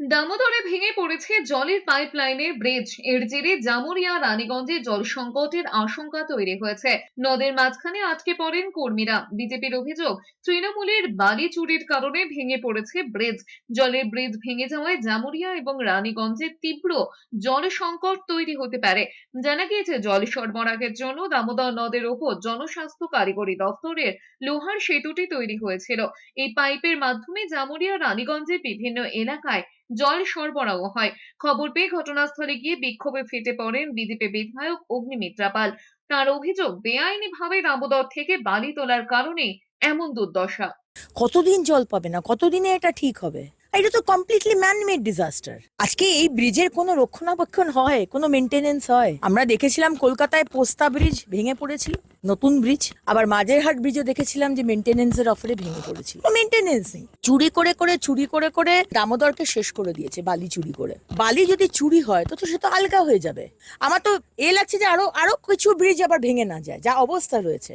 দামোদরে ভেঙে পড়েছে জলের পাইপলাইনের ব্রিজের জেরে জামুরিয়া, রানীগঞ্জে জল সংকটের আশঙ্কা তৈরি হয়েছে। নদের মাঝখানে আটকে পড়েন কর্মীরা। বিজেপির অভিযোগ, তৃণমূলের বালি চুরির কারণে ভেঙে পড়েছে ব্রিজ জলের ব্রিজ ভেঙে যাওয়ায় জামুরিয়া এবং রানীগঞ্জে তীব্র জল সংকট তৈরি হতে পারে। জানা গিয়েছে, জল সরবরাহের জন্য দামোদর নদের ওপর জনস্বাস্থ্য কারিগরি দপ্তরের লোহার সেতুটি তৈরি হয়েছিল। এই পাইপের মাধ্যমে জামুরিয়া, রানীগঞ্জের বিভিন্ন এলাকায় জল সরবরাহ হয়। খবর পেয়ে ঘটনাস্থলে গিয়ে বিক্ষোভে ফেটে পড়েন বিজেপি বিধায়ক অগ্নিমিত্রা পাল তার অভিযোগ, বেআইনিভাবে দামোদর থেকে বালি তোলার কারণে এমন দুর্দশা। কতদিন জল পাবে না? কতদিনে এটা ঠিক হবে? এটা তো কমপ্লিটলি ম্যান মেড ডিজাস্টার আজকে এই ব্রিজের কোনো রক্ষণাবেক্ষণ হয়, কোনো মেনটেনেন্স হয়? আমরা দেখেছিলাম কলকাতায় পোস্তা ব্রিজ ভেঙে পড়েছিল, নতুন ব্রিজ আবার মাঝেরহাট ব্রিজও দেখেছিলাম যে মেনটেনেন্সের অফারে ভেঙে পড়েছিল। মেনটেনেন্স নেই। চুরি করে করে, চুরি করে করে দামোদরকে শেষ করে দিয়েছে বালি চুরি করে। বালি যদি চুরি হয়, তো তো সে তো আলগা হয়ে যাবে। আমার তো এ লাগছে যে আরও আরও কিছু ব্রিজ আবার ভেঙে না যায়, যা অবস্থা রয়েছে।